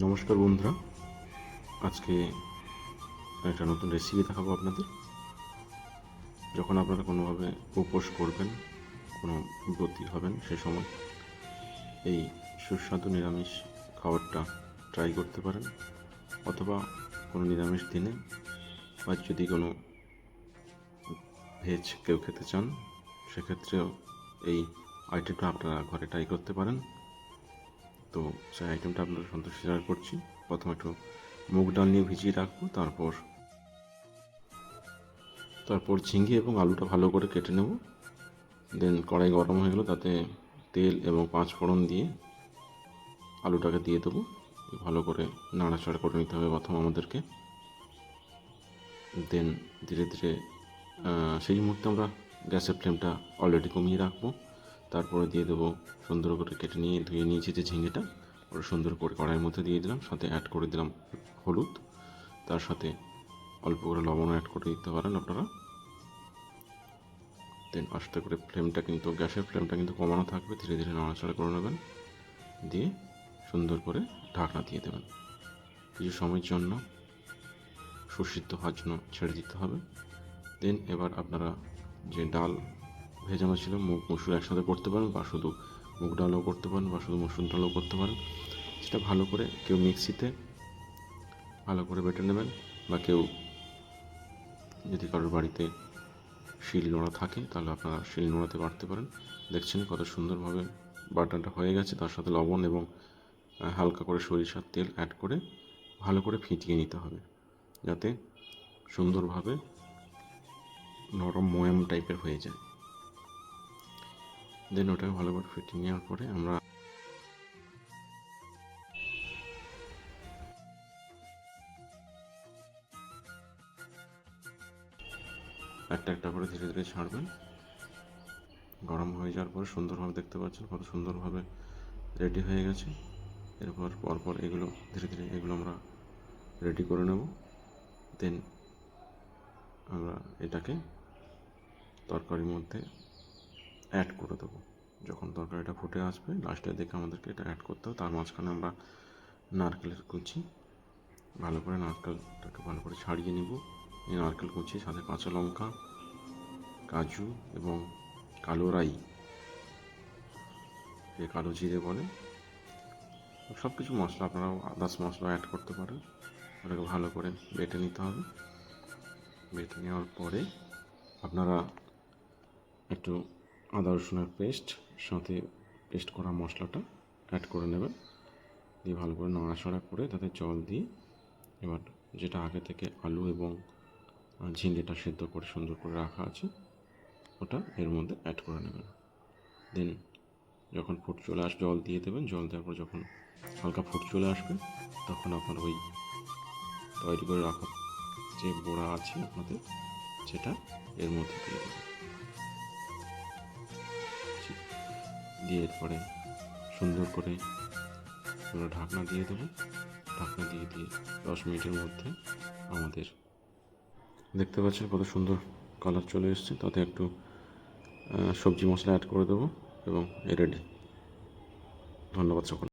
নমস্কার বন্ধুরা। আজকে একটা নতুন রেসিপি দেখাবো আপনাদের। যখন আপনারা কোনোভাবে উপোস করবেন, কোনো ব্রতী হবেন সে সময় এই সুস্বাদু নিরামিষ খাবারটা ট্রাই করতে পারেন। অথবা কোনো নিরামিষ দিনে বা যদি কোনো ভেজ কেউ খেতে চান, সেক্ষেত্রেও এই আইটেমটা আপনারা ঘরে ট্রাই করতে পারেন। তো সেই আইটেমটা আপনাদের সন্তোষ শেয়ার করছি। প্রথমে একটু মুগ ডাল নিয়ে ভিজিয়ে রাখব, তারপর তারপর ঝিঙ্গে এবং আলুটা ভালো করে কেটে নেব। দেন কড়াই গরম হয়ে গেলো তাতে তেল এবং পাঁচ ফোড়ন দিয়ে আলুটাকে দিয়ে দেবো। ভালো করে নাড়াচাড়া করে নিতে হবে প্রথম আমাদেরকে। দেন ধীরে ধীরে সেই মুহূর্তে আমরা গ্যাসের ফ্লেমটা অলরেডি কমিয়ে রাখব। তারপরে দিয়ে দেবো সুন্দর করে কেটে নিয়ে, ধুয়ে নিয়েছি যে ঝিঙেটা, ওটা সুন্দর করে কড়াইয়ের মধ্যে দিয়ে দিলাম, সাথে অ্যাড করে দিলাম হলুদ, তার সাথে অল্প করে লবণ অ্যাড করে দিতে পারেন আপনারা। দেন আস্তে করে ফ্লেমটা কিন্তু, গ্যাসের ফ্লেমটা কিন্তু কমানো থাকবে, ধীরে ধীরে নাড়াচাড়া করে নেবেন, দিয়ে সুন্দর করে ঢাকনা দিয়ে দেবেন। কিছু সময়ের জন্য সুসিদ্ধ হওয়ার জন্য ছেড়ে দিতে হবে। দেন এবার আপনারা যে ডাল ভেজানো ছিল মুগ মসুর একসাথে করতে পারেন বা শুধু মুগ ডালও করতে পারেন বা শুধু মসুর ডালও করতে পারেন। সেটা ভালো করে কেউ মিক্সিতে ভালো করে বেটে নেবেন বা কেউ যদি কারোর বাড়িতে শিল নোড়া থাকে, তাহলে আপনারা শিল নোড়াতে বাটতে পারেন। দেখছেন কত সুন্দরভাবে বাটাটা হয়ে গেছে, তার সাথে লবণ এবং হালকা করে সরিষার তেল অ্যাড করে ভালো করে ফিটিয়ে নিতে হবে। যাতে সুন্দরভাবে নরম মোয়াম টাইপের হয়ে যায়। দেন ওটাকে ভালো করে ফিটিং নেওয়ার পরে আমরা একটা একটা করে ধীরে ধীরে ছাড়বেন। গরম হয়ে যাওয়ার পরে সুন্দরভাবে দেখতে পাচ্ছেন কত সুন্দরভাবে রেডি হয়ে গেছে। এরপর পরপর এগুলো ধীরে ধীরে এগুলো আমরা রেডি করে নেব। দেন আমরা এটাকে তরকারির মধ্যে অ্যাড করে দেবো। যখন তরকারিটা ফুটে আসবে লাস্টের দিকে আমাদেরকে এটা অ্যাড করতে হবে। তার মাঝখানে আমরা নারকেলের কুচি, ভালো করে নারকেলটাকে ভালো করে ছাড়িয়ে নিব। এই নারকেল কুচি, সাথে কাঁচা লঙ্কা, কাজু এবং কালো রাই, যে কালো জিরে বলে সব কিছু মশলা, আপনারাও আদার্স মশলা অ্যাড করতে পারেন। ওটাকে ভালো করে বেটে নিতে হবে। বেটে নেওয়ার পরে আপনারা একটু আদা, রসুনের পেস্ট, সাথে পেস্ট করা মশলাটা অ্যাড করে নেবেন। দিয়ে ভালো করে নাড়াচাড়া করে তাতে জল দিয়ে এবার যেটা আগে থেকে আলু এবং ঝিঙ্গেটা সেদ্ধ করে সুন্দর করে রাখা আছে, ওটা এর মধ্যে অ্যাড করে নেবেন। দেন যখন ফুট চলে আসবে জল দিয়ে দেবেন, জল দেওয়ার পর যখন হালকা ফুট চলে আসবে, তখন আপনার ওই তৈরি করে রাখা যে বড়া আছে আপনাদের, সেটা এর মধ্যে দিয়ে দেবেন। দিয়ে এরপরে সুন্দর করে আমরা ঢাকনা দিয়ে দেবো। ঢাকনা দিয়ে দিয়ে দশ মিনিটের মধ্যে আমাদের দেখতে পাচ্ছেন কত সুন্দর কালার চলে এসছে। তাতে একটু সবজি মশলা অ্যাড করে দেবো এবং রেডি ধন্যবাদ সকল